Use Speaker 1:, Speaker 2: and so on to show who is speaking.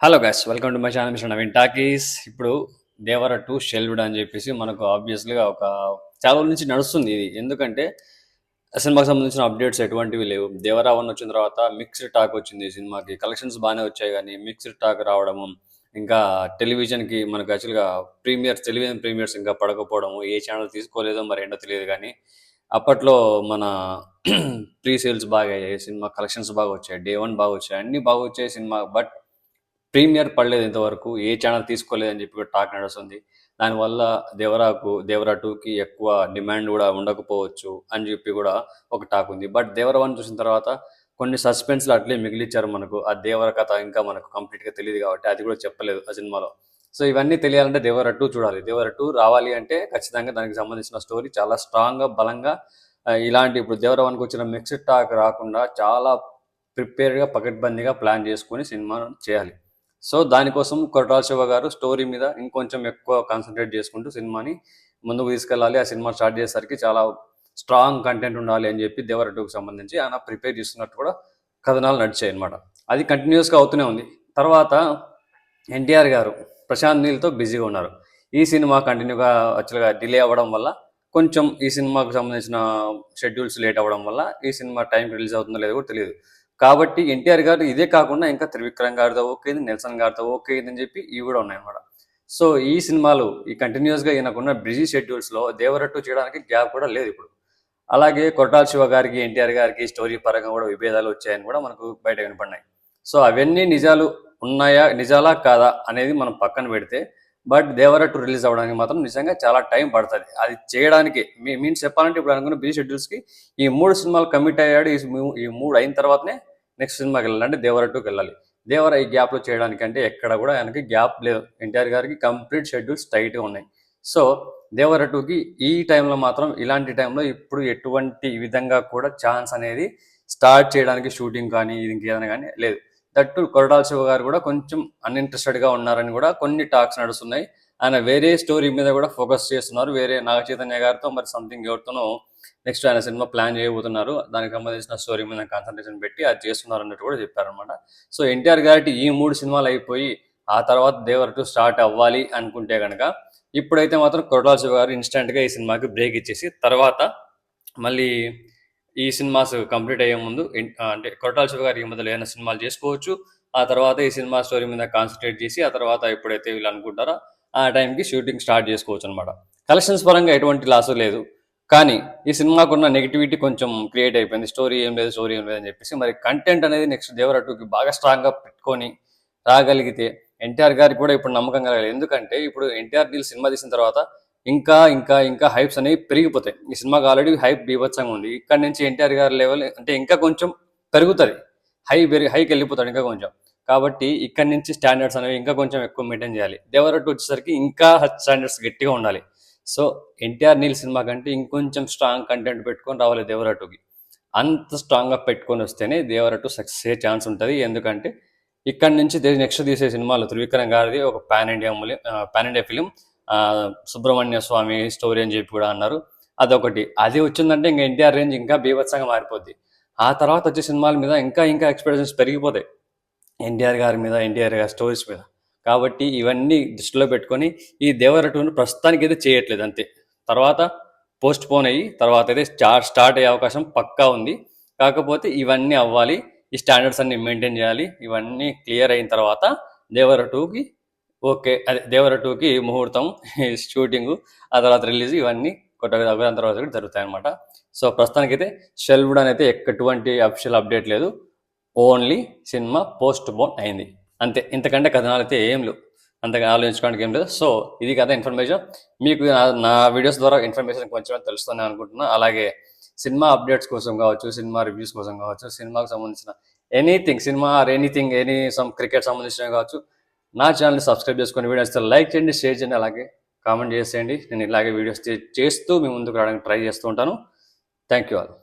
Speaker 1: Hello guys welcome to my channel mission Naveen talkies ఇప్పుడు Devara to షెల్విడ్ అని చెప్పేసి మనకు ఆబ్వియస్లీగా ఒక చాలా రోజుల నుంచి నడుస్తుంది ఇది. ఎందుకంటే సినిమాకి సంబంధించిన అప్డేట్స్ ఎటువంటివి లేవు. దేవర వన్ వచ్చిన తర్వాత మిక్స్డ్ టాక్ వచ్చింది సినిమాకి. కలెక్షన్స్ బాగానే వచ్చాయి కానీ మిక్స్డ్ టాక్ రావడము ఇంకా టెలివిజన్కి మనకు యాక్చువల్గా ప్రీమియర్స్ టెలివిజన్ ప్రీమియర్స్ ఇంకా పడకపోవడము ఏ ఛానల్ తీసుకోలేదో మరి ఏంటో తెలియదు కానీ అప్పట్లో మన ప్రీ సేల్స్ బాగా అయ్యాయి సినిమా కలెక్షన్స్ బాగా వచ్చాయి డే వన్ బాగా వచ్చాయి అన్ని బాగా వచ్చాయి సినిమా. బట్ ప్రీమియర్ పడలేదు ఇంతవరకు ఏ ఛానల్ తీసుకోలేదని చెప్పి కూడా టాక్ నడుస్తుంది. దానివల్ల దేవరాకు దేవరా టూకి ఎక్కువ డిమాండ్ కూడా ఉండకపోవచ్చు అని చెప్పి కూడా ఒక టాక్ ఉంది. బట్ దేవరా వన్ చూసిన తర్వాత కొన్ని సస్పెన్స్లు అట్లే మిగిలిచ్చారు మనకు. ఆ దేవర కథ ఇంకా మనకు కంప్లీట్గా తెలియదు కాబట్టి అది కూడా చెప్పలేదు ఆ సినిమాలో. సో ఇవన్నీ తెలియాలంటే దేవర టూ చూడాలి. దేవర టూ రావాలి అంటే ఖచ్చితంగా దానికి సంబంధించిన స్టోరీ చాలా స్ట్రాంగ్గా బలంగా ఇలాంటి ఇప్పుడు దేవర వన్కి వచ్చిన మిక్స్డ్ టాక్ రాకుండా చాలా ప్రిపేర్గా పకడ్బందీగా ప్లాన్ చేసుకొని సినిమా చేయాలి. సో దానికోసం కొరటాల శివ గారు స్టోరీ మీద ఇంకొంచెం ఎక్కువ కాన్సన్ట్రేట్ చేసుకుంటూ సినిమాని ముందుకు తీసుకెళ్ళాలి. ఆ సినిమా స్టార్ట్ చేసేసరికి చాలా స్ట్రాంగ్ కంటెంట్ ఉండాలి అని చెప్పి దేవర సంబంధించి ఆయన ప్రిపేర్ చేస్తున్నట్టు కూడా కథనాలు నడిచాయి అనమాట అది కంటిన్యూస్గా అవుతూనే ఉంది. తర్వాత ఎన్టీఆర్ గారు ప్రశాంత్ నీల్తో బిజీగా ఉన్నారు. ఈ సినిమా కంటిన్యూగా యాక్చువల్గా డిలే అవ్వడం వల్ల కొంచెం ఈ సినిమాకు సంబంధించిన షెడ్యూల్స్ లేట్ అవ్వడం వల్ల ఈ సినిమా టైంకి రిలీజ్ అవుతుందో లేదో కూడా తెలియదు. కాబట్టి ఎన్టీఆర్ గారు ఇదే కాకుండా ఇంకా త్రివిక్రమ్ గారితో ఓకే అయింది నెల్సన్ గారితో ఓకే అయింది అని చెప్పి ఇవి కూడా ఉన్నాయన్నమాట. సో ఈ సినిమాలు ఈ కంటిన్యూస్గా ఈయనకున్న బిజీ షెడ్యూల్స్లో దేవరట్టు చేయడానికి గ్యాప్ కూడా లేదు ఇప్పుడు. అలాగే కొట్టాల శివ గారికి ఎన్టీఆర్ గారికి స్టోరీ పరంగా కూడా విభేదాలు వచ్చాయని కూడా మనకు బయట వినపడినాయి. సో అవన్నీ నిజాలు ఉన్నాయా నిజాలా కాదా అనేది మనం పక్కన పెడితే బట్ దేవరట్టు రిలీజ్ అవ్వడానికి మాత్రం నిజంగా చాలా టైం పడుతుంది. అది చేయడానికి మీ మీన్స్ చెప్పాలంటే ఇప్పుడు అనుకున్న బిజీ షెడ్యూల్స్కి ఈ మూడు సినిమాలు కమిట్ అయ్యాడు ఈ మూడు అయిన తర్వాతనే నెక్స్ట్ సినిమాకి వెళ్ళాలంటే దేవర టూకి వెళ్ళాలి. దేవర ఈ గ్యాప్లో చేయడానికి అంటే ఎక్కడ కూడా ఆయనకి గ్యాప్ లేదు. ఎన్టీఆర్ గారికి కంప్లీట్ షెడ్యూల్స్ టైట్గా ఉన్నాయి. సో దేవర టూకి ఈ టైంలో మాత్రం ఇలాంటి టైంలో ఇప్పుడు ఎటువంటి విధంగా కూడా ఛాన్స్ అనేది స్టార్ట్ చేయడానికి షూటింగ్ కానీ ఇది ఇంకేదైనా కానీ లేదు. దట్టు కొరటాల శివ గారు కూడా కొంచెం అన్ఇంట్రెస్టెడ్గా ఉన్నారని కూడా కొన్ని టాక్స్ నడుస్తున్నాయి. ఆయన వేరే స్టోరీ మీద కూడా ఫోకస్ చేస్తున్నారు. వేరే నాగ చైతన్య గారితో మరి సంథింగ్ ఎవరితోనో నెక్స్ట్ ఆయన సినిమా ప్లాన్ చేయబోతున్నారు. దానికి సంబంధించిన స్టోరీ మీద కాన్సన్ట్రేషన్ పెట్టి అది చేస్తున్నారు అన్నట్టు కూడా చెప్పారనమాట సో ఎన్టీఆర్ గారికి ఈ మూడు సినిమాలు అయిపోయి ఆ తర్వాత దేవర్ టు స్టార్ట్ అవ్వాలి అనుకుంటే కనుక ఇప్పుడైతే మాత్రం కొరటాల శివ గారు ఇన్స్టెంట్గా ఈ సినిమాకి బ్రేక్ ఇచ్చేసి తర్వాత మళ్ళీ ఈ సినిమాస్ కంప్లీట్ అయ్యే ముందు అంటే కొరటాల శివ గారు ఈ మధ్యలో ఏదైనా సినిమాలు చేసుకోవచ్చు. ఆ తర్వాత ఈ సినిమా స్టోరీ మీద కాన్సన్ట్రేట్ చేసి ఆ తర్వాత ఎప్పుడైతే వీళ్ళు అనుకుంటారో ఆ టైంకి షూటింగ్ స్టార్ట్ చేసుకోవచ్చు అనమాట కలెక్షన్స్ పరంగా ఎటువంటి లాస్ లేదు. కానీ ఈ సినిమాకు ఉన్న నెగిటివిటీ కొంచెం క్రియేట్ అయిపోయింది. స్టోరీ ఏం లేదు స్టోరీ ఏం లేదు అని చెప్పేసి మరి కంటెంట్ అనేది నెక్స్ట్ దేవరట్టుకి బాగా స్ట్రాంగ్గా పెట్టుకొని రాగలిగితే ఎన్టీఆర్ గారికి కూడా ఇప్పుడు నమ్మకం కలగాలి. ఎందుకంటే ఇప్పుడు ఎన్టీఆర్ డీల్ సినిమా తీసిన తర్వాత ఇంకా ఇంకా ఇంకా హైప్స్ అనేవి పెరిగిపోతాయి. ఈ సినిమాకి ఆల్రెడీ హైప్ బీభత్సంగా ఉంది. ఇక్కడ నుంచి ఎన్టీఆర్ గారి లెవెల్ అంటే ఇంకా కొంచెం పెరుగుతుంది. హై పెరిగి హైకి వెళ్ళిపోతాడు ఇంకా కొంచెం. కాబట్టి ఇక్కడ నుంచి స్టాండర్డ్స్ అనేవి ఇంకా కొంచెం ఎక్కువ మెయింటైన్ చేయాలి. దేవరట్టు వచ్చేసరికి ఇంకా స్టాండర్డ్స్ గట్టిగా ఉండాలి. సో ఎన్టీఆర్ నీల్ సినిమా కంటే ఇంకొంచెం స్ట్రాంగ్ కంటెంట్ పెట్టుకొని రావాలి దేవరటుకి. అంత స్ట్రాంగ్గా పెట్టుకొని వస్తేనే దేవరటు సక్సెస్ అయ్యే ఛాన్స్ ఉంటుంది. ఎందుకంటే ఇక్కడ నుంచి నెక్స్ట్ తీసే సినిమాలు త్రివిక్రమ్ గారిది ఒక pan India pan India film Subrahmanya Swamy story అని చెప్పి కూడా అన్నారు. అదొకటి. అది వచ్చిందంటే ఇంకా ఎన్టీఆర్ రేంజ్ ఇంకా బీభత్సంగా మారిపోద్ది. ఆ తర్వాత వచ్చే సినిమాల మీద ఇంకా ఇంకా ఎక్స్పెక్టేషన్స్ పెరిగిపోతాయి. ఎన్టీఆర్ గారి మీద ఎన్టీఆర్ గారి స్టోరీస్ మీద. కాబట్టి ఇవన్నీ దృష్టిలో పెట్టుకొని ఈ దేవరటును ప్రస్తుతానికి అయితే చేయట్లేదు అంతే. తర్వాత పోస్ట్ పోన్ అయ్యి తర్వాత అయితే స్టార్ట్ స్టార్ట్ అయ్యే అవకాశం పక్కా ఉంది. కాకపోతే ఇవన్నీ అవ్వాలి ఈ స్టాండర్డ్స్ అన్ని మెయింటైన్ చేయాలి ఇవన్నీ క్లియర్ అయిన తర్వాత దేవర టూకి ఓకే అదే దేవర టూకి ముహూర్తం షూటింగ్ ఆ తర్వాత రిలీజ్ ఇవన్నీ కొత్త తర్వాత తర్వాత కూడా జరుగుతాయి అనమాట సో ప్రస్తుతానికైతే షెల్వుడ్ అని అయితే ఎటువంటి అఫిషియల్ అప్డేట్ లేదు. ఓన్లీ సినిమా పోస్ట్ పోన్ అయింది. అంతే. ఇంతకంటే కథనాలు అయితే ఏం లేవు. అంతగా ఆలోచించుకోవడానికి ఏం లేదు. సో ఇది కదా ఇన్ఫర్మేషన్. మీకు నా- వీడియోస్ ద్వారా ఇన్ఫర్మేషన్ కొంచెం తెలుస్తుంది అనుకుంటున్నా. అలాగే సినిమా అప్డేట్స్ కోసం కావచ్చు సినిమా రివ్యూస్ కోసం కావచ్చు సినిమాకు సంబంధించిన anything cinema or anything any some cricket సంబంధించిన కావచ్చు నా ఛానల్ని సబ్స్క్రైబ్ చేసుకొని వీడియోస్ లైక్ చేయండి షేర్ చేయండి అలాగే కామెంట్ చేసేయండి. నేను ఇలాగే వీడియోస్ చేస్తూ మీ ముందుకు రావడానికి ట్రై చేస్తూ ఉంటాను. Thank you all.